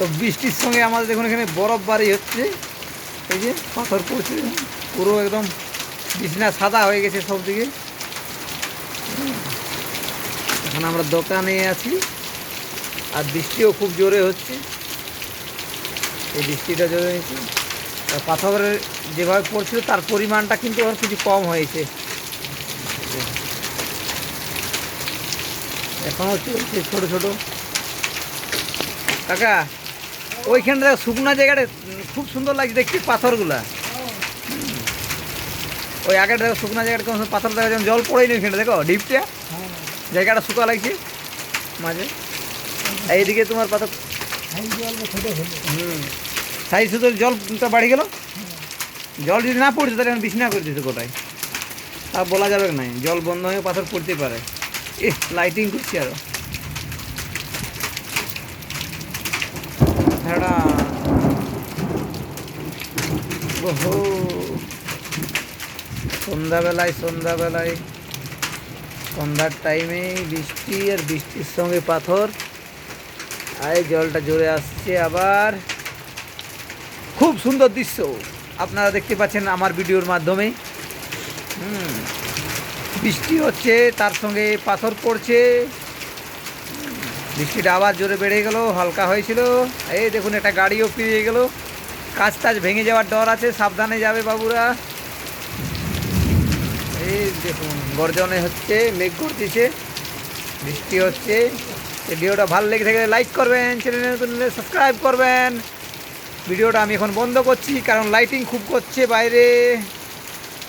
তো বৃষ্টির সঙ্গে আমাদের দেখুন এখানে বরফ বাড়ি হচ্ছে। এই যে পাথর পড়ছে, পুরো একদম বিছনা সাদা হয়ে গেছে সব দিকে এখন আমরা দোকানে আছি, আর বৃষ্টিও খুব জোরে হচ্ছে। এই বৃষ্টিটা জোরে হয়েছে। আর পাথরের যেভাবে পড়ছিল, তার পরিমাণটা কিন্তু আর কিছু কম হয়েছে। এখনও চলছে ছোটো ছোটো। কাকা ওইখানটা দেখো শুকনা জায়গাটা খুব সুন্দর লাগছে, দেখছি পাথরগুলা। ওই আগের দেখো শুকনা জায়গাটা পাথর দেখা যেমন জল পড়েই নি ওইখানটা, দেখো, ডিপটা। জায়গাটা শুকা লাগছে, মাঝে। এইদিকে তোমার পাথর। হুম। সাইজ শুধু জলটা বাড়ি গেল। জল যদি না পড়ছে, তাহলে বিছনা করে দিতে গোটায়। তা বলা যাবে না জল বন্ধ হয়ে পাথর পড়তে পারে। এ লাইটিং করছি আরও। ওহো। সন্ধ্যাবেলায় সন্ধ্যাবেলায়, সন্ধ্যার টাইমে বৃষ্টি আর বৃষ্টির সঙ্গে পাথর। আর জলটা জোরে আসছে আবার। খুব সুন্দর দৃশ্য। আপনারা দেখতে পাচ্ছেন আমার ভিডিওর মাধ্যমে। হুম। বৃষ্টি হচ্ছে, তার সঙ্গে পাথর পড়ছে। বৃষ্টিটা আবার জোরে বেড়ে গেল, হালকা হয়েছিল। এই দেখুন, একটা গাড়িও ফিরিয়ে গেল। কাজ টাজ ভেঙে যাওয়ার ডর আছে, সাবধানে যাবে বাবুরা। এই দেখুন, গর্জনে হচ্ছে, মেঘ করতেছে, বৃষ্টি হচ্ছে। ভিডিওটা ভালো লেগে থাকে লাইক করবেন চ্যানেলে সাবস্ক্রাইব করবেন। ভিডিওটা আমি এখন বন্ধ করছি, কারণ লাইটিং খুব করছে বাইরে।